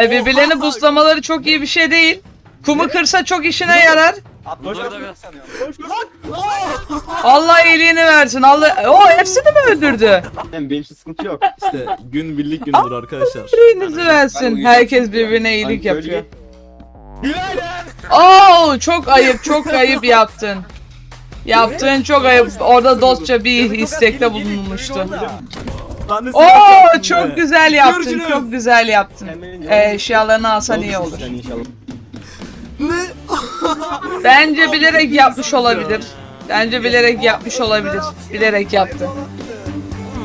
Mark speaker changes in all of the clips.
Speaker 1: E, birbirlerini buzlamaları çok iyi bir şey değil. Kumu kırsa çok işine yarar.
Speaker 2: Boş ver. sanıyorum.
Speaker 1: Allah iyiliğini versin. Allah o hepsini mi öldürdü?
Speaker 3: Yani benim için sıkıntı yok.
Speaker 4: İşte gün birlik gündür arkadaşlar.
Speaker 1: İyiliğinizi
Speaker 2: Ben
Speaker 1: versin. Herkes birbirine iyilik yapıyor.
Speaker 3: Günaydın.
Speaker 1: Oo çok ayıp, çok ayıp yaptın. Yaptığın çok ayıp. Orada dostça bir istekte bulunmuştu.
Speaker 4: Ben de seni
Speaker 1: Oo çok
Speaker 4: be.
Speaker 1: güzel yaptın,
Speaker 4: Görüşürüz.
Speaker 1: çok güzel yaptın. Ee, eşyalarını alsan iyi olur.
Speaker 3: inşallah.
Speaker 4: Ne?
Speaker 1: Bence bilerek yapmış olabilir. Bence bilerek yapmış olabilir. Bilerek yaptı.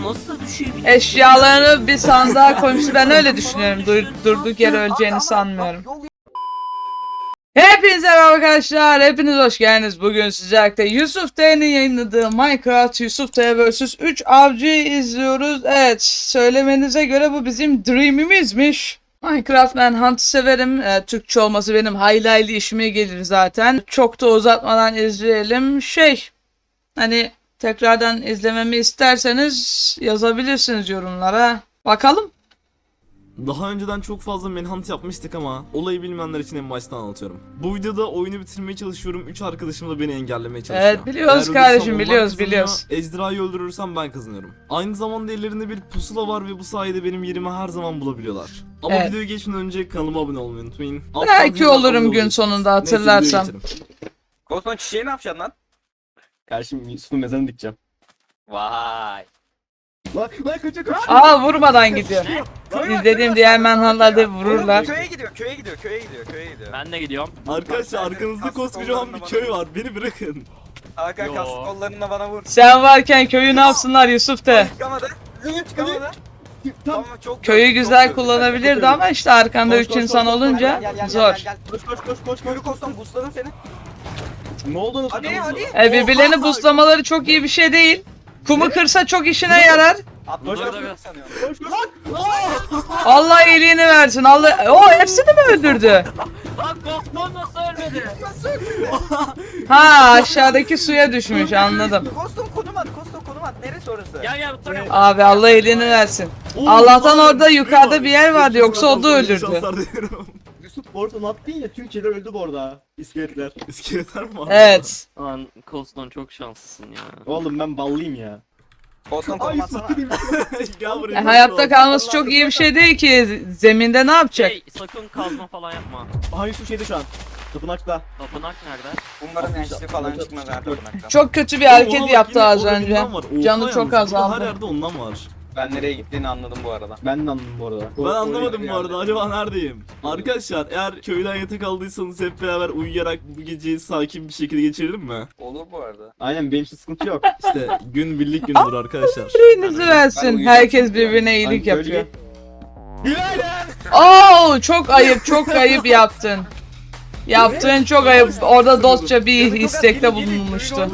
Speaker 5: Nasıl düşüyor bir
Speaker 1: Eşyalarını bir sandığa koymuştu. Ben öyle düşünüyorum. Dur, durduk yere öleceğini sanmıyorum. Hepinize merhaba arkadaşlar. Hepiniz hoş geldiniz. Bugün sizlerle Yusuf T'nin yayınladığı Minecraft Yusuf T vs 3 avcı izliyoruz. Evet, söylemenize göre bu bizim dreamimizmiş. Minecraft Manhunt'ı severim. Ee, Türkçe olması benim hayli işime gelir zaten. Çok da uzatmadan izleyelim. Şey, hani tekrardan izlememi isterseniz yazabilirsiniz yorumlara. Bakalım.
Speaker 4: Daha önceden çok fazla manhunt yapmıştık ama olayı bilmeyenler için en baştan anlatıyorum. Bu videoda oyunu bitirmeye çalışıyorum. 3 arkadaşım da beni engellemeye çalışıyor.
Speaker 1: Evet, biliyoruz
Speaker 4: Eğer
Speaker 1: kardeşim, biliyoruz,
Speaker 4: kazanıyor,
Speaker 1: biliyoruz.
Speaker 4: Ejderhayı öldürürsem ben kazanıyorum. Aynı zamanda ellerinde bir pusula var ve bu sayede benim yerimi her zaman bulabiliyorlar. Ama
Speaker 1: Evet.
Speaker 4: videoya geçmeden önce kanalıma abone olmayı unutmayın. Alttan
Speaker 1: Belki olurum gün sonunda hatırlarsam.
Speaker 2: Ghostman çiçeği ne yapacaksın lan?
Speaker 3: Kardeşim Yusuf'un mezarını dikeceğim.
Speaker 2: Vay.
Speaker 3: Lan lan kaçıyor kaçıyor.
Speaker 1: Aa vurmadan gidiyor. İzlediğim diğer manhuntlarda vururlar.
Speaker 2: Köye gidiyor, köye gidiyor, köye gidiyor, köye gidiyor.
Speaker 5: Ben de gidiyorum.
Speaker 4: Arkadaşlar arkanızda koskocaman bir köy var. Beni bırakın.
Speaker 2: Hakan
Speaker 5: Yo.
Speaker 2: kasık kollarına bana vur.
Speaker 1: Sen varken köyü ne yapsınlar Yusuf de.
Speaker 2: Çıkamadı. Çıkamadı.
Speaker 3: Tamam.
Speaker 2: Çok
Speaker 1: Köyü güzel kullanabilirdi ama işte arkanda
Speaker 3: Koş,
Speaker 1: 3
Speaker 3: koş,
Speaker 1: insan
Speaker 3: koş, koş,
Speaker 1: olunca
Speaker 2: Gel, gel, gel,
Speaker 1: zor.
Speaker 2: gel, gel.
Speaker 3: Koş koş koş koş koş.
Speaker 2: Köylü Ghostman boostladım seni.
Speaker 3: Ne oldu?
Speaker 2: Hadi hadi.
Speaker 1: E, birbirlerini buzlamaları çok iyi bir şey değil. Kumu kırsa çok işine yarar.
Speaker 2: Atmış sanıyorum.
Speaker 1: Allah iyiliğini versin. Allah o hepsini mi öldürdü?
Speaker 5: Lan Ghostman nasıl ölmedi?
Speaker 1: Ha aşağıdaki suya düşmüş anladım.
Speaker 2: Ghostman konum at, Ghostman konum at. Neresi orası?
Speaker 5: Gel gel bu tarafa.
Speaker 1: Abi Allah iyiliğini versin. Allah'tan orada yukarıda bir yer vardı, yoksa o da
Speaker 4: arkadaşlar,
Speaker 3: arada attın ya tüm kediler öldü bu arada. İskeletler.
Speaker 4: İskeletler mi var?
Speaker 1: Evet.
Speaker 5: Lan Ghostman çok şanslısın ya.
Speaker 3: Oğlum ben ballıyım ya.
Speaker 2: Ghostman
Speaker 3: Ay.
Speaker 4: Gel buraya.
Speaker 1: E, hayatta kalması çok iyi bir şey değil ki. Zeminde ne yapacak?
Speaker 5: Şey sakın kazma falan yapma.
Speaker 3: Aha Yusuf şeyde şu an. Tapınakta.
Speaker 5: Tapınak nerede?
Speaker 2: Umarım yaşlı falan çıkmaz her.
Speaker 1: Çok kötü bir hareket yaptı az önce. Canı çok azaldı.
Speaker 4: Her yerde ondan var.
Speaker 2: Ben nereye gittiğini anladım bu arada.
Speaker 3: Ben de anladım bu arada.
Speaker 4: Ben anlamadım bu arada acaba neredeyim? Arkadaşlar eğer köyden yatak aldıysanız hep beraber uyuyarak bu geceyi sakin bir şekilde geçirelim mi?
Speaker 2: Olur bu arada.
Speaker 3: Aynen benim için sıkıntı yok.
Speaker 4: İşte gün birlik gündür arkadaşlar.
Speaker 2: Ben
Speaker 1: versin.
Speaker 2: uyuyacağım
Speaker 1: Herkes birbirine iyilik
Speaker 3: Ay,
Speaker 1: yapıyor.
Speaker 3: Günaydın.
Speaker 1: Oo çok ayıp, çok ayıp yaptın. Yaptığın çok ayıp. Orada dostça bir istekte bulunmuştu.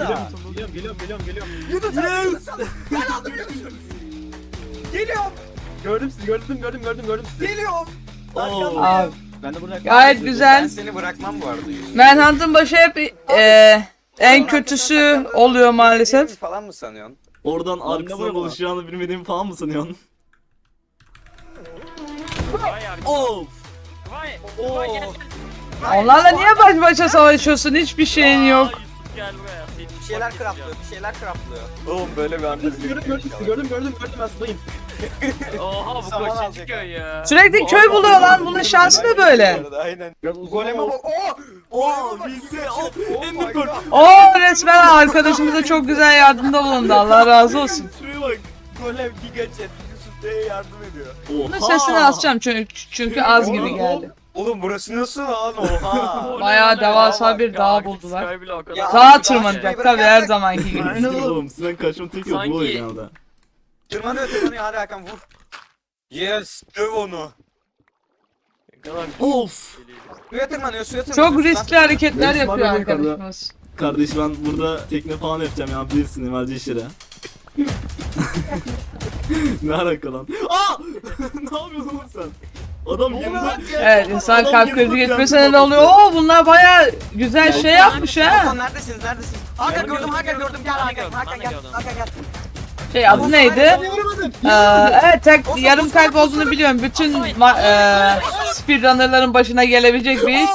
Speaker 3: Geliyorum geliyorum geliyorum.
Speaker 4: Yes!
Speaker 2: Geliyorum,
Speaker 3: Gördüm sizi gördüm gördüm gördüm gördüm sizi.
Speaker 2: geliyorum.
Speaker 4: Oo.
Speaker 1: Abi,
Speaker 3: Ben de burada
Speaker 1: gayet
Speaker 2: Ben
Speaker 1: güzel.
Speaker 2: seni bırakmam bu arada Yusuf.
Speaker 1: Manhunt'ın başı hep e, en kötüsü oluyor maalesef.
Speaker 2: Falan mı sanıyorsun?
Speaker 4: Oradan arkasına
Speaker 3: bu?
Speaker 4: dolaşacağını bilmediğimi falan mı sanıyorsun?
Speaker 5: Vay abi.
Speaker 4: Of!
Speaker 5: Vay.
Speaker 2: Oo.
Speaker 5: Vay gel gel.
Speaker 1: Onlarla niye baş başa savaşıyorsun? Hiçbir şeyin
Speaker 5: Aa,
Speaker 1: yok.
Speaker 5: Yusuf gel buraya. Seni
Speaker 2: Bir şeyler
Speaker 5: bak
Speaker 2: craftlıyor, bir şeyler craftlıyor. Oğlum böyle bir anda
Speaker 3: Gördüm gördüm sizi gördüm gördüm gördüm ben sudayım.
Speaker 5: Oha bu
Speaker 2: alacak
Speaker 5: köy ya?
Speaker 1: Sürekli köy buluyor lan. Bunun şansı da böyle.
Speaker 2: Aynen. Goleme bak. Oo!
Speaker 4: Oo! Bilse! Oh!
Speaker 2: Oh
Speaker 4: Ender Pearl!
Speaker 1: Oo resmen arkadaşımıza çok güzel yardımda bulundu. Allah razı olsun.
Speaker 4: Şuraya bak!
Speaker 2: Golem giga chat Yusuf Bey'e yardım ediyor.
Speaker 1: Bunun sesini asacağım çünkü, çünkü az gibi geldi.
Speaker 2: Oğlum burası nasıl lan oha?
Speaker 1: Bayağı devasa bir dağ buldular. Dağa tırmanacak tabii her zamanki gibi.
Speaker 3: Aynen oğlum.
Speaker 4: Sizden kaçma tek yok bu
Speaker 5: Sanki-
Speaker 4: oyun genelde.
Speaker 2: Tırmanıyor tırmanıyor hadi Hakan vur. Yes döv onu.
Speaker 5: Ne kadar
Speaker 4: Of!
Speaker 2: Suya tırmanıyor suya tırmanıyor.
Speaker 1: Çok riskli hareketler
Speaker 3: Resmen
Speaker 1: yapıyor
Speaker 3: böyle yukarıda.
Speaker 1: arkadaşımız.
Speaker 4: Kardeş ben burada tekne falan yapacağım ya bilirsin emelci işleri. ne alaka lan? Aa! ne yapıyorsun oğlum sen? Adam yanında...
Speaker 1: Evet insan
Speaker 4: Adam
Speaker 1: kalp krizi
Speaker 4: yanında
Speaker 1: geçmesine ne oluyor? Oo bunlar baya güzel şey yapmış ha.
Speaker 2: Hakan neredesiniz neredesiniz? Hakan
Speaker 5: Gördüm,
Speaker 2: Hakan
Speaker 5: gördüm,
Speaker 2: gel Hakan Hakan gel. Hakan gel.
Speaker 1: Şey adı neydi? Ee, evet tek yarım kalp olduğunu biliyorum. Bütün ma- e, speedrunner'ların başına gelebilecek bir iş.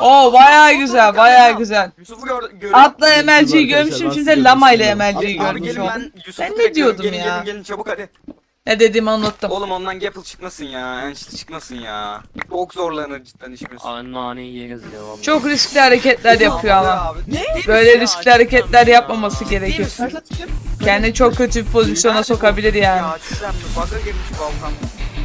Speaker 1: Oo bayağı güzel, bayağı güzel.
Speaker 2: Yusuf'u gör görüyorum.
Speaker 1: Atla emelciyi görmüşüm şimdi de lama ile emelciyi
Speaker 2: Abi
Speaker 1: görmüş
Speaker 2: gelin
Speaker 1: oldum.
Speaker 2: ben Yusuf'u
Speaker 1: Ben ne
Speaker 2: direkt görüyorum.
Speaker 1: diyordum
Speaker 2: gelin,
Speaker 1: ya?
Speaker 2: Gelin gelin çabuk hadi.
Speaker 1: Ne dediğimi unuttum.
Speaker 2: Oğlum ondan Gapple çıkmasın ya. Enchil çıkmasın ya. Çok zorlanır cidden işimiz.
Speaker 5: Anneanne yeriz ya vallahi.
Speaker 1: Çok riskli hareketler yapıyor ama.
Speaker 2: Ne?
Speaker 1: Böyle riskli hareketler yapmaması gerekir. Kendini çok kötü bir pozisyona sokabilir yani.
Speaker 2: Ya cidden mi? Bug'a girmiş Volkan.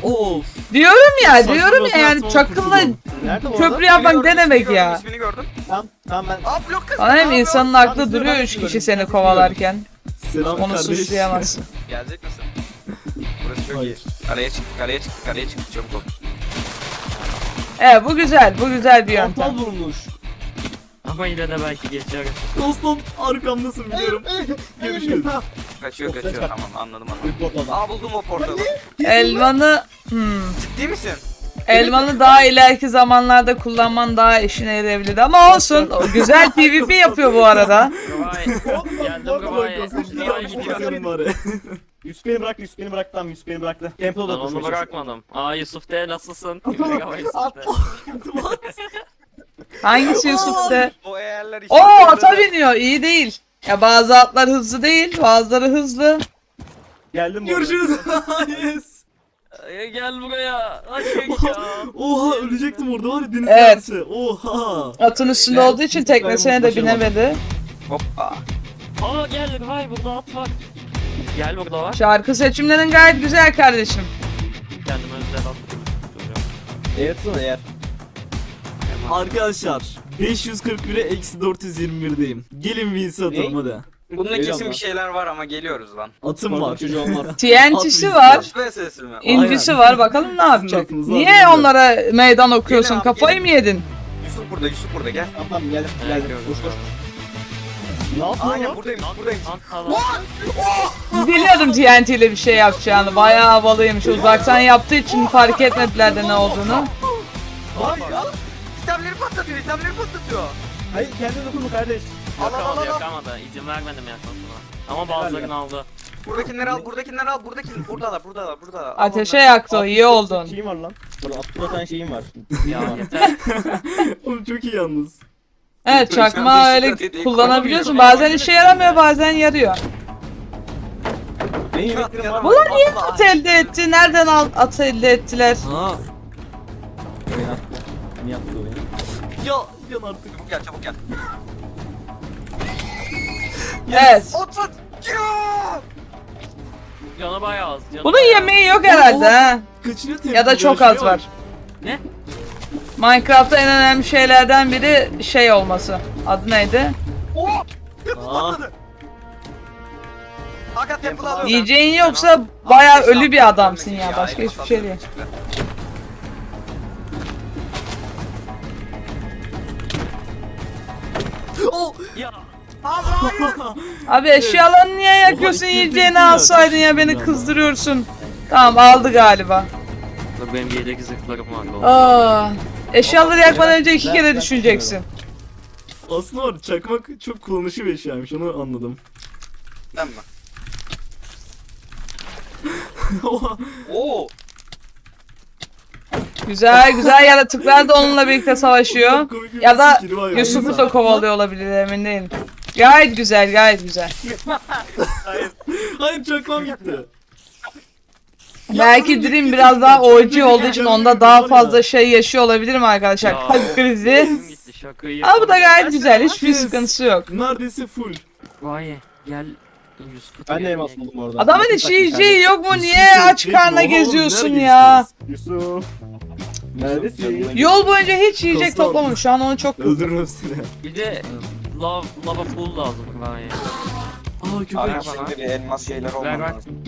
Speaker 4: Of!
Speaker 1: Diyorum ya,
Speaker 4: Saçma
Speaker 1: diyorum ya
Speaker 4: sapan
Speaker 1: yani çakılla
Speaker 4: kurtuldum.
Speaker 3: Nerede bu
Speaker 1: köprü yapmak ne demek ya?
Speaker 2: İsmini gördüm.
Speaker 3: Tamam tamam ben.
Speaker 2: Aa blok kız.
Speaker 1: Bana hem
Speaker 2: Aa,
Speaker 1: insanın aklı duruyor üç kişi seni kovalarken.
Speaker 4: Selam
Speaker 1: Onu
Speaker 4: kardeş.
Speaker 1: suçlayamazsın.
Speaker 2: Gelecek misin? Çok
Speaker 3: Hayır.
Speaker 2: iyi. Karaya çıktı, karaya çıktı, karaya çıktı çabuk ol.
Speaker 1: Evet bu güzel, bu güzel bir
Speaker 3: Aptal
Speaker 1: yöntem.
Speaker 3: vurmuş.
Speaker 5: Ama yine de belki geçer.
Speaker 4: Dostum arkamdasın biliyorum. Görüşürüz.
Speaker 2: Kaçıyor, kaçıyor. Tamam anladım anladım.
Speaker 3: Portaldan.
Speaker 2: Aa buldum o portalı.
Speaker 1: Elmanı, hmm,
Speaker 2: Ciddi misin?
Speaker 1: elmanı daha ileriki zamanlarda kullanman daha işine yarayabilir ama olsun. O güzel PvP yapıyor bu arada.
Speaker 5: Vay. Geldim Gavay. Gavay gidiyor.
Speaker 4: Bakıyorum bari.
Speaker 3: Yusuf beni bıraktı, Yusuf beni bıraktı tamam Yusuf beni bıraktı. Temple'a
Speaker 5: Ben
Speaker 3: da
Speaker 5: onu bırakmadım. Aa Yusuf de nasılsın? Gavay Yusuf de.
Speaker 1: Hangisi Yusuf'te?
Speaker 2: O eğerler işte.
Speaker 1: Oo ata biniyor, iyi değil. Ya bazı atlar hızlı değil, bazıları hızlı.
Speaker 3: Geldim bu arada.
Speaker 4: Görüşürüz. yes.
Speaker 5: Ee, Gel buraya. Hadi ya.
Speaker 4: Oha ölecektim orada var ya deniz
Speaker 1: Evet.
Speaker 4: yarısı. Oha.
Speaker 1: Atın üstünde
Speaker 2: Evet.
Speaker 1: olduğu için teknesine de binemedi.
Speaker 2: Hoppa.
Speaker 5: Aa gel Gavay burada at var. Gel burada var.
Speaker 1: Şarkı seçimlerin gayet güzel kardeşim.
Speaker 5: Kendime özel.
Speaker 3: Evet sana eğer.
Speaker 4: Arkadaşlar 541'e eksi 421'deyim. Gelin Vince'e atalım hadi.
Speaker 2: Bunda
Speaker 3: Geliyorum
Speaker 2: kesin
Speaker 3: lan.
Speaker 2: bir şeyler var ama geliyoruz lan.
Speaker 4: Atım var.
Speaker 3: çocuğu olmaz.
Speaker 1: TNT'si var.
Speaker 2: Ve?
Speaker 1: İncisi var bakalım ne yapacak. Niye onlara meydan okuyorsun?
Speaker 2: Gelin abi,
Speaker 1: Kafayı
Speaker 2: gelin.
Speaker 1: mı yedin?
Speaker 2: Yusuf burada, Yusuf burada gel.
Speaker 3: Tamam geldim.
Speaker 5: gördüm.
Speaker 3: Koş koş. Ne
Speaker 2: Aynen
Speaker 3: lan?
Speaker 2: buradayım,
Speaker 5: falan.
Speaker 1: Biliyordum TNT ile bir şey yapacağını. Bayağı havalıymış. Uzaktan yaptığı için fark etmediler de ne olduğunu.
Speaker 2: Ay ya. İtemleri patlatıyor, itemleri patlatıyor.
Speaker 3: Hayır kendine dokunma kardeş.
Speaker 2: Al, al, al,
Speaker 5: Yakamadı
Speaker 2: al.
Speaker 5: yakamadı. İzin vermedim yakmasına. Ama bazılarını aldı.
Speaker 2: Buradakileri al, buradakileri al, buradakileri. Buradalar, buradalar, buradalar. Al
Speaker 1: Ateşe
Speaker 2: onları.
Speaker 1: yaktı o. iyi oldun.
Speaker 3: Şeyim var lan. Burada 60 tane şeyim var.
Speaker 5: Ya yeter.
Speaker 4: Oğlum çok iyi yalnız.
Speaker 1: Evet çakma öyle kullanabiliyorsun. Bazen işe yaramıyor bazen yarıyor.
Speaker 3: Benim yemeklerim var.
Speaker 1: Bunlar niye at elde etti? Nereden al at elde ettiler?
Speaker 4: Ha.
Speaker 3: Oyun attı. Niye attı oyunu?
Speaker 4: Ya yan artık.
Speaker 2: Çabuk gel, çabuk gel.
Speaker 1: Evet.
Speaker 2: Otur. Ya!
Speaker 5: Canı bayağı az. Canı
Speaker 1: Bunun
Speaker 5: bayağı az.
Speaker 1: yemeği yok herhalde ha. Ya da çok az var.
Speaker 5: Ne?
Speaker 1: Minecraft'ta en önemli şeylerden biri şey olması. Adı neydi?
Speaker 2: Hakan alıyorum.
Speaker 1: Yiyeceğin yoksa bayağı ölü bir adamsın ya. Başka hiçbir şey değil.
Speaker 4: Oh.
Speaker 5: Ya.
Speaker 1: Abi eşyalarını niye yakıyorsun? Yiyeceğini alsaydın ya beni kızdırıyorsun. Tamam aldı galiba.
Speaker 5: Benim yedek zırhlarım var.
Speaker 1: Aa, eşyaları yakmadan önce iki
Speaker 3: Ben-
Speaker 1: kere
Speaker 3: ben
Speaker 1: düşüneceksin.
Speaker 4: Aslında var çakmak çok kullanışlı bir eşyaymış onu anladım.
Speaker 2: Sen mi?
Speaker 4: Oha.
Speaker 2: Oo.
Speaker 1: Güzel güzel yaratıklar da onunla birlikte savaşıyor.
Speaker 4: Komik bir
Speaker 1: Ya da
Speaker 4: var.
Speaker 1: Yusuf'u da kovalıyor olabilir emin değilim. Gayet güzel gayet güzel.
Speaker 4: Hayır çakmam gitti.
Speaker 1: Belki Dream biraz daha OG olduğu için onda daha fazla şey yaşıyor olabilirim arkadaşlar.
Speaker 5: Ya.
Speaker 1: Kalp krizi.
Speaker 5: Benim gitti şakayı
Speaker 1: Ama bu da gayet güzel hiçbir sıkıntısı yok.
Speaker 4: Neredeyse full.
Speaker 5: Vay gel. Yusuf'u
Speaker 3: Ben de elmas buldum orada.
Speaker 1: Adamın
Speaker 3: Bakın
Speaker 1: hiç
Speaker 3: taktik
Speaker 1: yiyeceği yok mu? Niye
Speaker 4: Yusuf,
Speaker 1: aç
Speaker 4: şey,
Speaker 1: karnına
Speaker 4: oha,
Speaker 1: geziyorsun ya?
Speaker 3: Yusuf. Neredesin?
Speaker 1: Yol boyunca hiç yiyecek
Speaker 4: Kastan.
Speaker 1: toplamamış. Şu an onu çok
Speaker 4: Öldürürüm seni.
Speaker 5: Bir de lava, lava pool lazım vay.
Speaker 4: Aa köpek.
Speaker 5: Bana.
Speaker 2: şimdi bir elmas şeyler
Speaker 5: Ver,
Speaker 2: olmalı
Speaker 5: ver.
Speaker 2: lazım.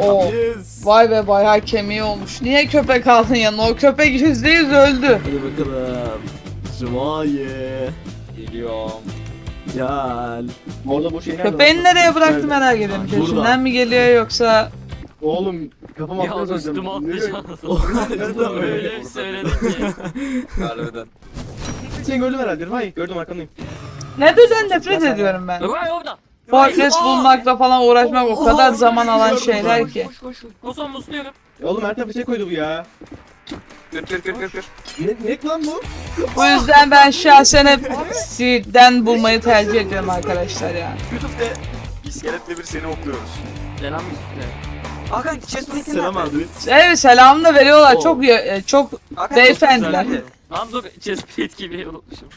Speaker 1: Oo.
Speaker 4: Yes.
Speaker 1: Vay be bayağı kemiği olmuş. Niye köpek aldın yanına? O köpek yüzde yüz öldü.
Speaker 4: Hadi bakalım. Şumaye.
Speaker 2: Geliyorum.
Speaker 4: Gel.
Speaker 3: Orada bu şey nerede?
Speaker 1: Köpeğini nereye bıraktı
Speaker 3: Nerede?
Speaker 1: merak ediyorum.
Speaker 4: Burada.
Speaker 1: Peşinden mi geliyor yoksa?
Speaker 3: Oğlum kafam
Speaker 5: Ya
Speaker 3: atmaya
Speaker 5: üstüme atlayacaksın.
Speaker 4: Cidden öyle.
Speaker 5: Söyledin ki.
Speaker 2: Harbiden.
Speaker 3: Seni gördüm herhalde. Hayır gördüm arkandayım.
Speaker 1: Neden'den nefret ediyorum ben.
Speaker 5: Vay orada.
Speaker 1: Fortress bulmakla falan uğraşmak o kadar zaman alan şeyler ki.
Speaker 5: Ozan musluyorum.
Speaker 3: Oğlum her tarafa şey koydu bu ya.
Speaker 2: Kır kır kır kır kır.
Speaker 3: Ne, ne lan bu?
Speaker 1: Bu yüzden ben şahsen hep Seed'den bulmayı tercih ediyorum arkadaşlar ya.
Speaker 2: YouTube'da iskeletle bir seni okluyoruz.
Speaker 5: Selam üstüne.
Speaker 2: Hakan chestplate'in
Speaker 4: Selam? Erdem.
Speaker 1: Evet selamını da veriyorlar. Çok ya- çok
Speaker 2: Hakan,
Speaker 1: Beyefendiler.
Speaker 5: Lan dur chestplate gibi unutmuşum.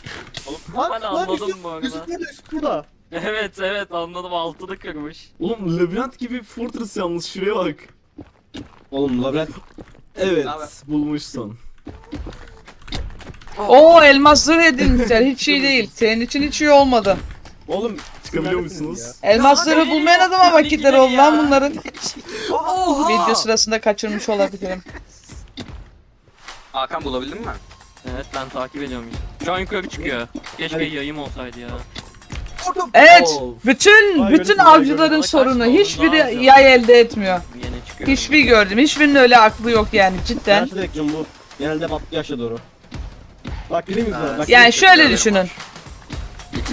Speaker 3: Lan,
Speaker 5: Ben
Speaker 3: lan
Speaker 5: anladım bu arada.
Speaker 3: Yusuf burada, Yusuf burada.
Speaker 5: Evet evet anladım altını kırmış.
Speaker 4: Oğlum labirent gibi Fortress yalnız şuraya bak.
Speaker 3: Oğlum labirent.
Speaker 4: Evet
Speaker 2: Abi.
Speaker 4: bulmuşsun.
Speaker 1: o elmas zırh edinmişler. Hiç iyi değil. Senin için hiç iyi olmadı.
Speaker 3: Oğlum
Speaker 4: Çıkabiliyor musunuz?
Speaker 1: Elmas zırhı
Speaker 5: hadi
Speaker 1: bulmaya ne
Speaker 5: ya,
Speaker 1: zaman
Speaker 5: hadi
Speaker 1: vakitleri
Speaker 5: gidelim
Speaker 1: oldu lan bunların?
Speaker 2: Oha!
Speaker 1: Video sırasında kaçırmış olabilirim.
Speaker 2: Hakan bulabildin mi?
Speaker 5: Evet ben takip ediyorum. Şu an yukarı çıkıyor. Keşke
Speaker 3: Evet.
Speaker 5: yayım olsaydı ya.
Speaker 1: Evet. Bütün
Speaker 3: Vay
Speaker 1: bütün
Speaker 3: gördüm,
Speaker 1: avcıların
Speaker 5: gördüm.
Speaker 1: sorunu.
Speaker 5: Kaçma,
Speaker 1: Hiçbiri
Speaker 5: ne yapacağım?
Speaker 1: yay elde etmiyor.
Speaker 5: Yine çıkıyor.
Speaker 1: Hiçbir gördüm. Hiçbirinin öyle aklı yok yani cidden.
Speaker 3: Bu. Genelde battı yaşa doğru. Bak
Speaker 1: Yani şöyle düşünün.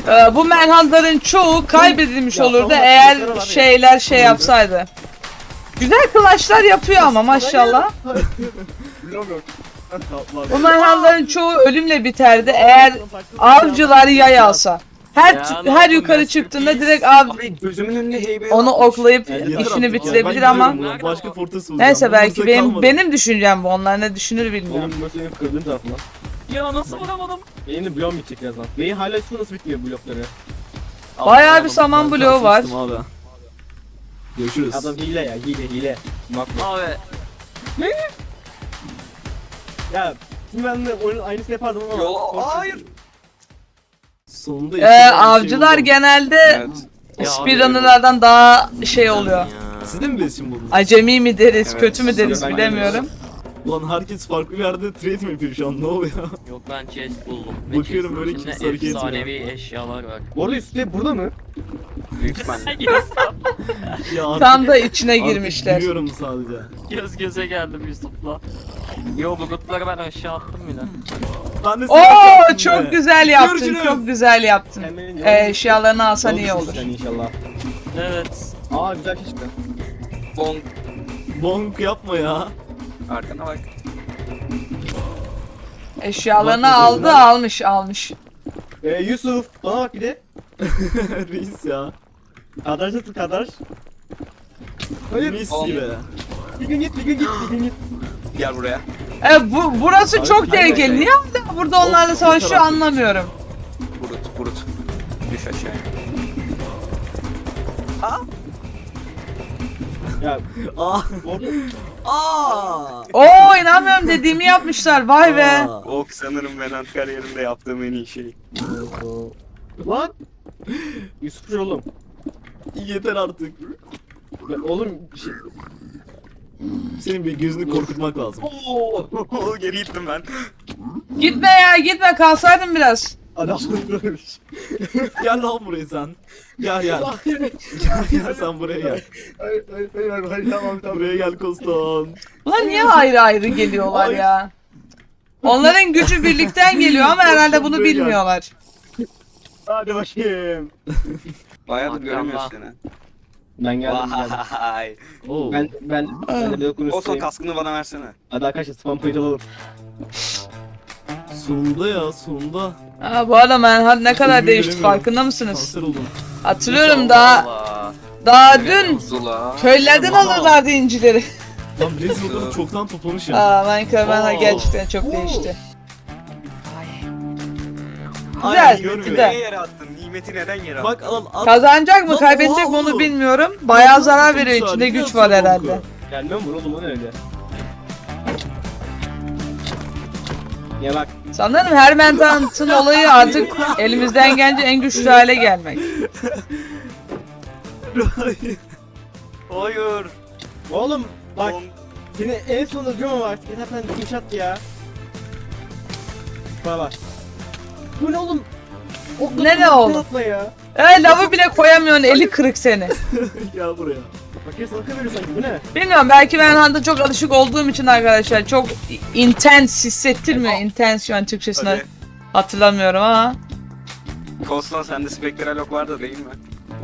Speaker 1: Ee, bu menhandların çoğu kaybedilmiş
Speaker 3: Ya
Speaker 1: olurdu
Speaker 3: tamam,
Speaker 1: eğer şeyler şey yapsaydı. Güzel kılaçlar yapıyor ama maşallah. Bu menhandların çoğu ölümle biterdi eğer avcılar yay alsa. Her
Speaker 5: Ya,
Speaker 1: her yukarı çıktığında
Speaker 5: masterpiece?
Speaker 1: direkt av
Speaker 2: Abi gözümün önünde heybe
Speaker 1: onu oklayıp
Speaker 4: Yeter
Speaker 1: işini
Speaker 4: ya,
Speaker 1: bitirebilir
Speaker 4: ben
Speaker 1: ama.
Speaker 4: Başka Fortress bulacağım.
Speaker 1: neyse belki benim
Speaker 4: kalmadı.
Speaker 1: benim düşüncem bu. Onlar ne düşünür bilmiyorum.
Speaker 3: Oğlum burası benim kırdığım tarafım lan.
Speaker 5: Ya nasıl vuramadım?
Speaker 3: Benim de bloğum bitecek birazdan. Benim hala üstü nasıl bitmiyor blokları?
Speaker 1: Bayağı bir saman bloğu var.
Speaker 4: kasmıştım Abi. Görüşürüz.
Speaker 3: Adam hile ya hile hile. Makro.
Speaker 5: Abi
Speaker 3: Ya şimdi ben de oyunun aynısını yapardım ama.
Speaker 2: Yola hayır.
Speaker 4: Sonunda
Speaker 1: Ee,
Speaker 4: bir şey
Speaker 1: avcılar
Speaker 4: buldum.
Speaker 1: genelde
Speaker 2: Evet.
Speaker 5: Ya
Speaker 1: speedrunner'lardan daha şey oluyor.
Speaker 5: Ya.
Speaker 4: Siz de mi iletişim buldunuz?
Speaker 1: Acemi mi deriz,
Speaker 2: Evet,
Speaker 1: kötü mü deriz
Speaker 3: ben
Speaker 1: bilemiyorum.
Speaker 4: Ulan herkes farklı bir yerde trade mi yapıyor şu an ne oluyor?
Speaker 5: Yok ben chest buldum. Ve
Speaker 4: Bakıyorum
Speaker 5: chest'in
Speaker 4: böyle
Speaker 5: içinde
Speaker 4: kimse hareket etmiyor.
Speaker 5: Efsanevi eşyalar var.
Speaker 3: Bu arada üstte burada mı?
Speaker 2: Büyük ihtimalle.
Speaker 4: ya artık,
Speaker 1: Tam da içine
Speaker 4: artık
Speaker 1: girmişler.
Speaker 4: Gülüyorum sadece.
Speaker 5: Göz göze geldim Yusuf'la. Yo bu grupları ben aşağı attım bile.
Speaker 4: Ben de
Speaker 1: Oo çok
Speaker 4: be.
Speaker 1: güzel yaptın,
Speaker 4: Görüşürüz.
Speaker 1: çok güzel yaptın.
Speaker 3: Hemen
Speaker 1: Ee, eşyalarını alsan iyi olur.
Speaker 3: İnşallah.
Speaker 5: Evet.
Speaker 3: Aa güzel şey çıktı.
Speaker 2: Bon.
Speaker 4: Bonk yapma ya.
Speaker 2: Arkana bak.
Speaker 1: Eşyalarını
Speaker 4: Bak,
Speaker 1: aldı,
Speaker 4: mesela-
Speaker 1: almış, almış.
Speaker 3: Ee, Yusuf bana bak bir de.
Speaker 4: Reis ya.
Speaker 3: Kadraj nasıl kadraj? Hayır.
Speaker 4: Mis
Speaker 2: Oğlum.
Speaker 4: gibi.
Speaker 3: Bir gün git bir gün git bir gün git.
Speaker 2: Gel buraya.
Speaker 1: E, bu, burası
Speaker 4: Abi,
Speaker 1: çok
Speaker 4: hayır,
Speaker 1: tehlikeli.
Speaker 4: hayır.
Speaker 1: Niye hala burada onlarla savaşıyor
Speaker 4: artık.
Speaker 1: anlamıyorum.
Speaker 2: Burut burut. Düş aşağıya.
Speaker 3: Ya
Speaker 4: Aa. Aa.
Speaker 1: Oo inanmıyorum dediğimi yapmışlar. Vay be.
Speaker 4: Aa.
Speaker 2: Ok sanırım Venant kariyerimde yaptığım en iyi şey.
Speaker 3: Lan! Yusuf oğlum.
Speaker 4: Yeter artık.
Speaker 3: Ya oğlum bir şey...
Speaker 4: Senin bir gözünü korkutmak lazım.
Speaker 2: Oo, geri gittim ben.
Speaker 1: Gitme ya gitme kalsaydın biraz.
Speaker 3: Adam durmuş.
Speaker 4: gel lan buraya sen. Gel gel. Gel gel sen buraya gel.
Speaker 3: hayır, hayır, hayır, hayır, tamam, tamam.
Speaker 4: Buraya gel Kostan.
Speaker 1: Ulan niye ayrı ayrı geliyorlar ya? Onların gücü birlikten geliyor ama herhalde bunu
Speaker 4: Buraya gel.
Speaker 1: bilmiyorlar.
Speaker 3: Hadi bakayım.
Speaker 2: Bayağıdır göremiyoruz seni.
Speaker 3: Ben geldim, geldim.
Speaker 2: Vay.
Speaker 4: Oo.
Speaker 3: Ben, ben, ben de bir okul
Speaker 2: O son
Speaker 3: üstüyüm.
Speaker 2: kaskını bana versene.
Speaker 3: Hadi arkadaşlar spam point alalım.
Speaker 4: Sonunda ya sonunda.
Speaker 1: Aa, bu arada Manhunt ne kadar değişti farkında mısınız?
Speaker 4: Kanser oldum.
Speaker 1: Hatırlıyorum daha
Speaker 2: Allah.
Speaker 1: daha dün
Speaker 2: Zula.
Speaker 1: köylerden
Speaker 4: Vallahi.
Speaker 1: alırlardı incileri.
Speaker 4: Lan Blaze çoktan toplamış ya.
Speaker 1: Aa Minecraft Manhunt
Speaker 4: Oo.
Speaker 1: gerçekten çok değişti. Güzel, güzel.
Speaker 2: Niye yere attın? Nimeti neden yere attın?
Speaker 4: Bak al al.
Speaker 1: Kazanacak mı
Speaker 4: Lan,
Speaker 1: kaybedecek mi
Speaker 4: oha
Speaker 1: onu
Speaker 4: oğlum.
Speaker 1: bilmiyorum. Bayağı zarar veriyor içinde güç var herhalde.
Speaker 3: Gelmiyor mu oğlum o ne öyle? Ya bak
Speaker 1: Sanırım her Manhunt'ın olayı artık elimizden gelince en güçlü hale gelmek.
Speaker 2: Hayır.
Speaker 3: oğlum bak seni en sonunda diyorum ama artık yeter sen yumuşat ya. Bana bak. Bu ne oğlum? O
Speaker 1: Ne ne oğlum?
Speaker 3: Atma ya.
Speaker 1: E lavı bile koyamıyorsun eli kırık seni.
Speaker 4: Gel buraya.
Speaker 3: Sanki bu ne?
Speaker 1: Bilmiyorum belki ben Hunt'a çok alışık olduğum için arkadaşlar çok intense hissettirmiyor. Intense şu an Türkçesine
Speaker 2: Hadi.
Speaker 1: hatırlamıyorum ama.
Speaker 2: Kostan sende spektral ok vardı değil mi?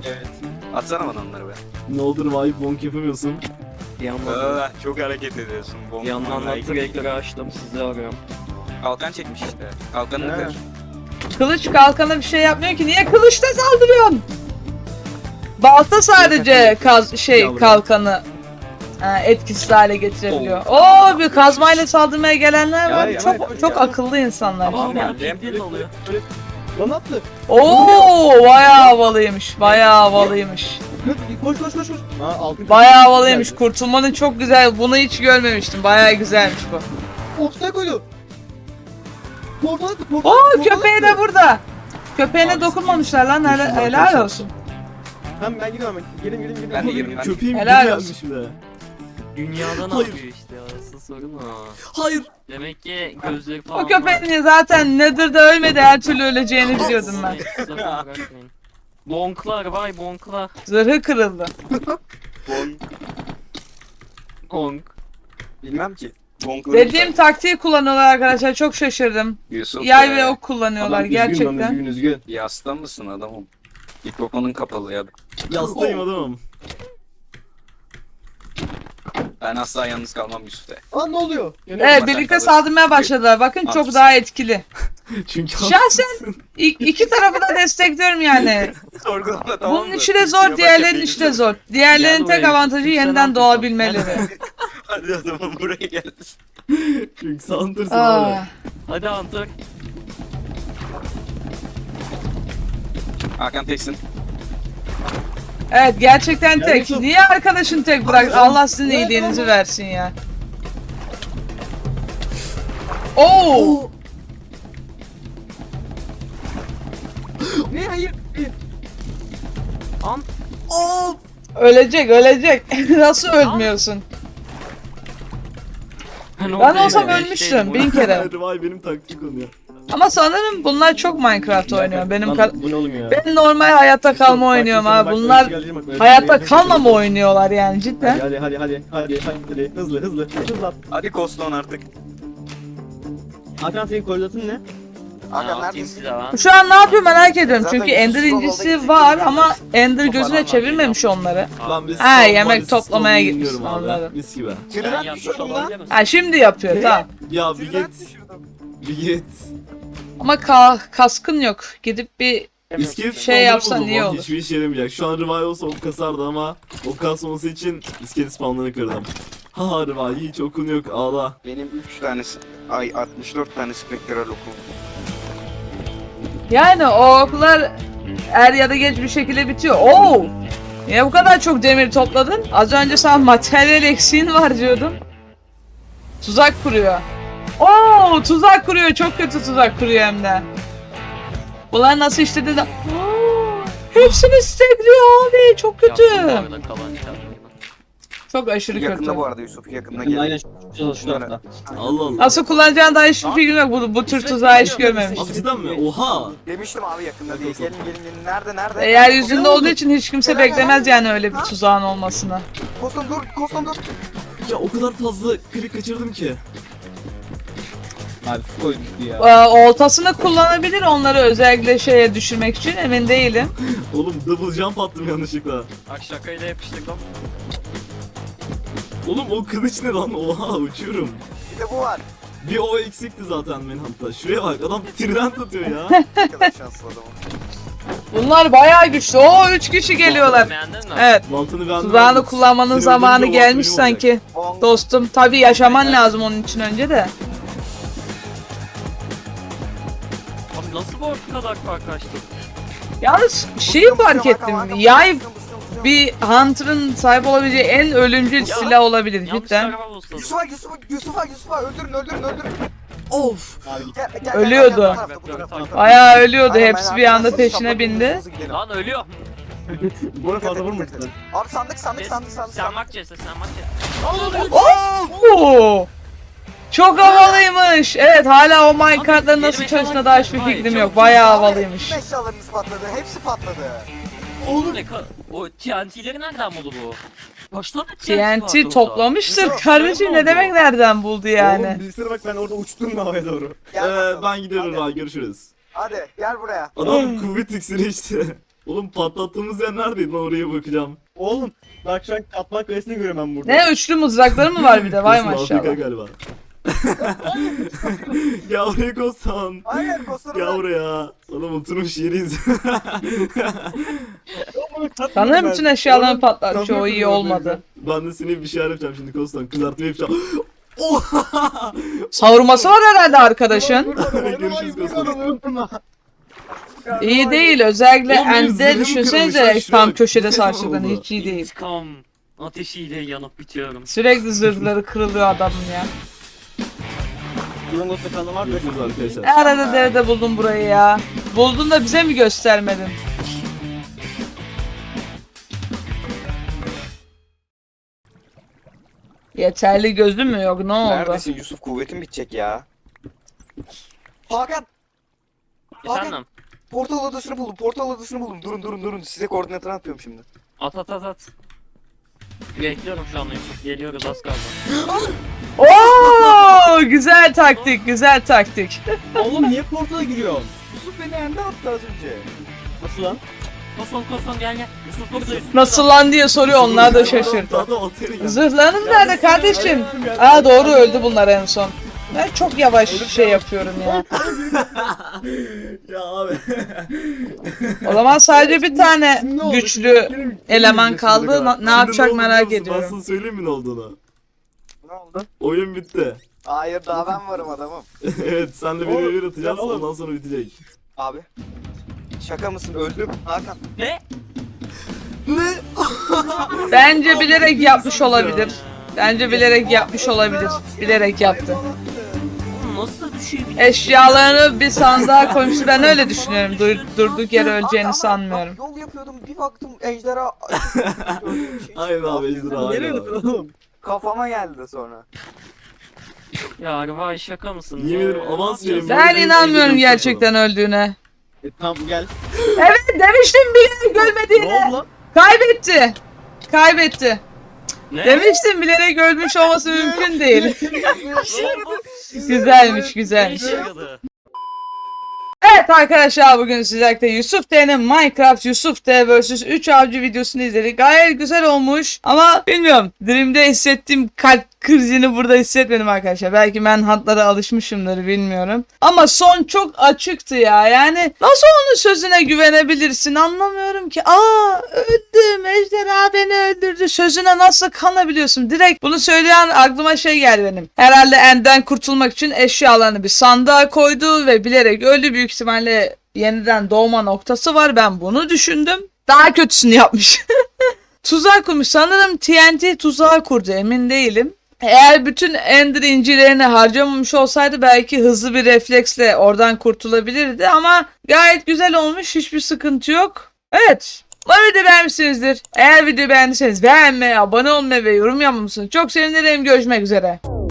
Speaker 3: Evet.
Speaker 2: Atsana bana onları be.
Speaker 4: Ne olur Revive bonk yapamıyorsun.
Speaker 5: Bir yandan,
Speaker 2: Aa, çok hareket ediyorsun.
Speaker 5: bir yandan da trader'ı açtım sizi arıyorum.
Speaker 2: Kalkan çekmiş işte. Kalkanını
Speaker 3: He.
Speaker 2: kır.
Speaker 1: Kılıç kalkana bir şey yapmıyor ki. Niye kılıçta saldırıyorsun? Balta sadece kaz şey kalkanı etkisiz hale getirebiliyor. Oo bir kazmayla saldırmaya gelenler var.
Speaker 3: Ya, ya,
Speaker 1: çok
Speaker 3: ya,
Speaker 1: çok
Speaker 3: ya.
Speaker 1: akıllı insanlar.
Speaker 5: Ama
Speaker 2: Tamam,
Speaker 5: bana oluyor.
Speaker 3: Lan yaptı?
Speaker 1: Oo bayağı havalıymış. Bayağı havalıymış.
Speaker 3: Koş koş koş koş. Ha altın.
Speaker 1: Bayağı havalıymış. Kurtulmanın çok güzel. Bunu hiç görmemiştim. Bayağı güzelmiş bu.
Speaker 3: Koydu. Portal attı. Portal
Speaker 1: Oo köpeği de burada. Köpeğine dokunmamışlar lan. Helal, olsun.
Speaker 3: Tamam ben gidiyorum ben. Gelin gelin gelin.
Speaker 2: Ben de ben.
Speaker 4: Köpeğim
Speaker 1: Helal
Speaker 4: geri
Speaker 1: olsun.
Speaker 4: gelmiş bir de.
Speaker 5: Dünyadan
Speaker 4: Hayır.
Speaker 5: yapıyor işte ya. Asıl sorun o.
Speaker 4: Hayır.
Speaker 5: Demek ki gözleri falan
Speaker 1: O köpeğin zaten Nether'da ölmedi. Her türlü öleceğini biliyordum ben.
Speaker 5: Bonklar vay bonklar.
Speaker 1: Zırhı kırıldı.
Speaker 2: Bon.
Speaker 5: Bonk.
Speaker 2: Bilmem ki. Bonkları
Speaker 1: Dediğim taktiği kullanıyorlar arkadaşlar. Çok şaşırdım.
Speaker 2: Yusuf
Speaker 1: Yay
Speaker 2: be.
Speaker 1: ve ok kullanıyorlar
Speaker 3: Adam üzgün lan,
Speaker 1: gerçekten.
Speaker 3: Üzgün üzgün.
Speaker 2: Yasta mısın adamım? Mikrofonun kapalı ya.
Speaker 4: Yastayım adamım.
Speaker 2: Ben asla yalnız kalmam Yusuf'te.
Speaker 3: Aa ne oluyor? Yani
Speaker 1: Evet birlikte
Speaker 2: sen
Speaker 1: saldırmaya başladılar. Bakın çok
Speaker 2: Haklısın.
Speaker 1: daha etkili.
Speaker 4: Çünkü
Speaker 1: Şahsen-. İ- iki tarafı da destekliyorum yani.
Speaker 2: Sorgulama tamam
Speaker 1: Bunun
Speaker 2: mı?
Speaker 1: işi de zor, diğerlerinin
Speaker 2: benim
Speaker 1: işi de zor. Diğerlerinin tek avantajı yeniden doğabilmeleri.
Speaker 2: Hadi adamım buraya gel.
Speaker 4: Çünkü sandırsın abi.
Speaker 5: Hadi Hunter.
Speaker 2: Hakan teksin.
Speaker 1: Evet gerçekten tek.
Speaker 3: Yusuf.
Speaker 1: Niye arkadaşın tek bırak? Allah sizin iyiliğinizi versin ya. Oo!
Speaker 3: Ne hayır?
Speaker 5: An.
Speaker 1: Ölecek, ölecek. Nasıl ölmüyorsun?
Speaker 5: Ben,
Speaker 1: Ben olsam
Speaker 5: oradaydım,
Speaker 1: ölmüştüm bin kere.
Speaker 4: Revive benim taktik oluyor.
Speaker 1: Ama sanırım bunlar çok Minecraft oynuyor. Benim
Speaker 3: Lan,
Speaker 1: ka-
Speaker 3: Bu ne oğlum ya?
Speaker 1: ben normal hayatta kalma oynuyorum abi. Bunlar hayatta
Speaker 3: bir-
Speaker 1: kalma mı oynuyorlar yani cidden?
Speaker 3: Hadi hadi hadi hadi hadi hızlı hızlı hızlı at.
Speaker 2: Hadi Koston artık.
Speaker 3: Hakan senin koordinatın ne?
Speaker 5: Ha,
Speaker 2: Hakan neredesin?
Speaker 1: Şu an ne yapıyor merak ediyorum.
Speaker 2: Zaten
Speaker 1: Çünkü Ender
Speaker 2: Yusuf
Speaker 1: incisi var ama Ender gözüne çevirmemiş onları.
Speaker 4: Bir
Speaker 1: Ha, yemek toplamaya
Speaker 4: Storm'u
Speaker 1: gitmiş,
Speaker 4: abi.
Speaker 1: anladım.
Speaker 4: Mis gibi.
Speaker 5: Sen
Speaker 2: Tren
Speaker 5: yapmış
Speaker 2: düşürdüm lan.
Speaker 5: olabilir misin?
Speaker 1: Ha şimdi yapıyor tamam.
Speaker 4: Ya bir
Speaker 2: Tren
Speaker 4: git. Bir git.
Speaker 1: Ama ka- kaskın yok. Gidip bir
Speaker 4: İskelet
Speaker 1: Şey yapsan iyi olur.
Speaker 4: Hiçbir işe yaramayacak. Şu an Revive olsa ok kasardı ama ok kasmaması için iskelet spawnlarını kırdım. Ha Revive hiç okun yok ağla.
Speaker 2: Benim 3 tanesi, ay 64 tane spektral okum.
Speaker 1: yani o oklar er ya da geç bir şekilde bitiyor. Oo! Niye bu kadar çok demir topladın? Az önce sen materyal eksiğin var diyordun. Tuzak kuruyor. Oo, tuzak kuruyor. Çok kötü tuzak kuruyor hem de. Bunlar nasıl işledi de... Oo, hepsini stekliyor abi. Çok kötü.
Speaker 5: Yaptım bu.
Speaker 1: Çok aşırı kötü.
Speaker 2: Yakında bu arada Yusuf, yakında
Speaker 3: Aynen
Speaker 2: gel.
Speaker 3: aynen şu, şu tarafta.
Speaker 4: Allah Allah.
Speaker 1: Nasıl kullanacağını daha hiçbir fikrim yok. Bu, bu tür tuzağı hiç.
Speaker 4: Abi cidden mi? Oha.
Speaker 2: Demiştim abi yakında diye. Gelin gelin gelin. Nerede nerede?
Speaker 1: E, Yeryüzünde olduğu için hiç kimse beklemez yani öyle bir tuzağın olmasını.
Speaker 2: Koston dur, Koston dur.
Speaker 4: Ya o kadar fazla klik kaçırdım ki.
Speaker 3: Abi ya.
Speaker 1: Ee, oltasını kullanabilir onları özellikle şeye düşürmek için emin değilim.
Speaker 4: Oğlum double jump attım yanlışlıkla.
Speaker 5: Bak şakayla yapıştırdım.
Speaker 4: Oğlum o kılıç ne lan? Oha uçuyorum.
Speaker 2: Bir de bu var.
Speaker 4: Bir o eksikti zaten benim hatta. Şuraya bak adam trident atıyor ya.
Speaker 2: Ne kadar şanslı adamım.
Speaker 1: Bunlar bayağı güçlü. Oo 3 kişi geliyorlar.
Speaker 5: Beğendin mi?
Speaker 1: Evet.
Speaker 4: Mantığını beğendim.
Speaker 1: Tuzağını kullanmanın zamanı gelmiş sanki.
Speaker 2: Bong.
Speaker 1: Dostum tabi yaşaman lazım onun için önce de.
Speaker 5: Nasıl bu kadar fark açtın?
Speaker 1: Yalnız şeyi fark ettim. Yay bir Hunter'ın sahip olabileceği en ölümcül
Speaker 5: Ya,
Speaker 1: silah olabilir
Speaker 5: Yanlış
Speaker 1: cidden.
Speaker 5: tarafa.
Speaker 2: Yusuf'a, Yusuf'a, Yusuf'a, Yusuf'a öldürün, öldürün, öldürün.
Speaker 4: Of.
Speaker 2: Gel, gel, gel,
Speaker 1: Ölüyordu.
Speaker 2: gel, bu tarafta, bu tarafta.
Speaker 1: Ölüyordu
Speaker 2: Aynen,
Speaker 1: hepsi bir anda peşine bindi.
Speaker 2: hızlı gidelim.
Speaker 5: Lan ölüyor.
Speaker 3: buna fazla vurmasın.
Speaker 2: Abi sandık, sandık, sandık, sandık.
Speaker 5: Sen
Speaker 2: sandık.
Speaker 5: bak sen bak.
Speaker 1: Oo! Çok havalıymış. Evet hala o minecartların nasıl çalıştığına dair hiçbir fikrim yok. Bayağı havalıymış.
Speaker 2: Eşyalarımız patladı, hepsi patladı.
Speaker 5: Oğlum ne O TNT'leri nereden buldu bu? Başta da TNT
Speaker 1: TNT toplamıştır kardeşim ne
Speaker 5: oldu.
Speaker 1: demek nereden buldu yani.
Speaker 3: Oğlum bilgisayara bak ben orada uçtum havaya doğru.
Speaker 2: Gel
Speaker 4: Ee,
Speaker 2: bakalım.
Speaker 4: ben gidiyorum abi görüşürüz.
Speaker 2: Hadi, gel buraya.
Speaker 4: Adam kuvvet iksiri içti. Oğlum patlattığımız yer neredeydi lan oraya bakacağım.
Speaker 3: Oğlum bak şu an katman kalesini görüyorum ben burada.
Speaker 1: Ne üçlü mızrakları mı var bir de vay
Speaker 4: Kostan Afrika
Speaker 1: maşallah.
Speaker 4: galiba. Gel buraya Kostan.
Speaker 2: Hayır
Speaker 4: Gel
Speaker 2: bırak.
Speaker 4: buraya. Sana oturmuş yeriz.
Speaker 1: Sanırım bütün eşyalarını patlatmış o iyi olmadı.
Speaker 4: ben de seni bir şeyler yapacağım şimdi Kostan. Kızartma yapacağım. Oha!
Speaker 1: Savurması var herhalde arkadaşın.
Speaker 4: Görüşürüz Kostan.
Speaker 1: İyi değil özellikle
Speaker 4: Oğlum
Speaker 1: ende düşünsenize tam köşede
Speaker 4: oldu.
Speaker 1: hiç iyi değil.
Speaker 5: İntikam ateşiyle yanıp bitiyorum.
Speaker 1: Sürekli zırhları kırılıyor adamın ya.
Speaker 3: Yılın kanı var.
Speaker 4: Görüşürüz arkadaşlar.
Speaker 1: Ne arada derede buldun burayı ya. Buldun da bize mi göstermedin? Yeterli gözü mü yok ne oldu?
Speaker 2: Neredesin Yusuf kuvvetin bitecek ya. Hakan
Speaker 5: Efendim?
Speaker 2: portal odasını buldum portal odasını buldum. Durun durun durun size koordinatını atıyorum şimdi.
Speaker 5: At at at at. Bekliyorum şu an Yusuf. Geliyoruz az kaldı.
Speaker 1: Oo güzel taktik güzel taktik.
Speaker 3: Oğlum niye portala giriyorsun?
Speaker 2: Yusuf beni ende attı az önce.
Speaker 3: Nasıl lan?
Speaker 5: Koson koson gel gel. Yusuf burada Yusuf.
Speaker 1: Nasıl lan diye soruyor onlar da şaşırdı. Zırhlarınız nerede kardeşim? Aa doğru öldü bunlar en son. Ben çok yavaş şey yapıyorum ya.
Speaker 4: ya abi.
Speaker 1: O zaman sadece bir tane
Speaker 3: Şimdi ne oldu?
Speaker 1: güçlü
Speaker 3: Benim-
Speaker 1: eleman kaldı. Na-. Ne yapacak merak ediyorum.
Speaker 4: sana söyleyeyim mi ne olduğunu?
Speaker 2: Ne oldu?
Speaker 4: Oyun bitti.
Speaker 2: Hayır daha ben varım adamım.
Speaker 4: evet senle bir
Speaker 3: Oğlum,
Speaker 4: bir atacağız
Speaker 3: ya oğlum.
Speaker 4: ondan sonra bitecek.
Speaker 2: Abi. Şaka mısın öldüm Hakan.
Speaker 5: Ne?
Speaker 4: Ne?
Speaker 1: Bence bilerek yapmış olabilir. Bence bilerek yapmış olabilir. Bilerek yaptı.
Speaker 5: Nasıl?
Speaker 1: Eşyalarını bir sandığa koymuştu. Ben öyle düşünüyorum. Dur- durduk yere öleceğini
Speaker 2: Ama
Speaker 1: sanmıyorum.
Speaker 2: Yol yapıyordum bir baktım ejderha.
Speaker 4: Aynen abi ejderha
Speaker 3: Nereye oğlum?
Speaker 2: Kafama geldi sonra.
Speaker 5: Ya Arvay şaka mısın?
Speaker 4: Yemin ederim avans vereyim.
Speaker 1: Ben inanmıyorum gerçekten öldüğüne.
Speaker 3: E, tamam gel.
Speaker 1: Evet demiştim bilerek
Speaker 3: Ne
Speaker 1: ölmediğini.
Speaker 3: oldu lan?
Speaker 1: Kaybetti. Kaybetti.
Speaker 5: Ne?
Speaker 1: Demiştim bilerek ölmüş olması mümkün değil. Güzelmiş güzel. Evet arkadaşlar bugün sizlerle Yusuf T'nin Minecraft Yusuf T vs 3 avcı videosunu izledik. Gayet güzel olmuş ama bilmiyorum Dream'de hissettiğim kalp krizini burada hissetmedim arkadaşlar. Belki Manhunt'lara alışmışımdır bilmiyorum. Ama son çok açıktı ya. Yani nasıl onun sözüne güvenebilirsin anlamıyorum ki. Aa öldüm beni öldürdü. Sözüne nasıl kanabiliyorsun? Direkt bunu söyleyen aklıma şey geldi benim. Herhalde End'den kurtulmak için eşyalarını bir sandığa koydu ve bilerek öldü. Büyük ihtimalle yeniden doğma noktası var. Ben bunu düşündüm. Daha kötüsünü yapmış. Tuzak kurmuş. Sanırım TNT tuzağı kurdu. Emin değilim. Eğer bütün Ender incilerini harcamamış olsaydı belki hızlı bir refleksle oradan kurtulabilirdi ama gayet güzel olmuş. Hiçbir sıkıntı yok. Evet. Umarım videoyu beğenmişsinizdir. Eğer videoyu beğendiyseniz beğenmeyi, abone olmayı ve yorum unutmayın. Çok sevinirim. Görüşmek üzere.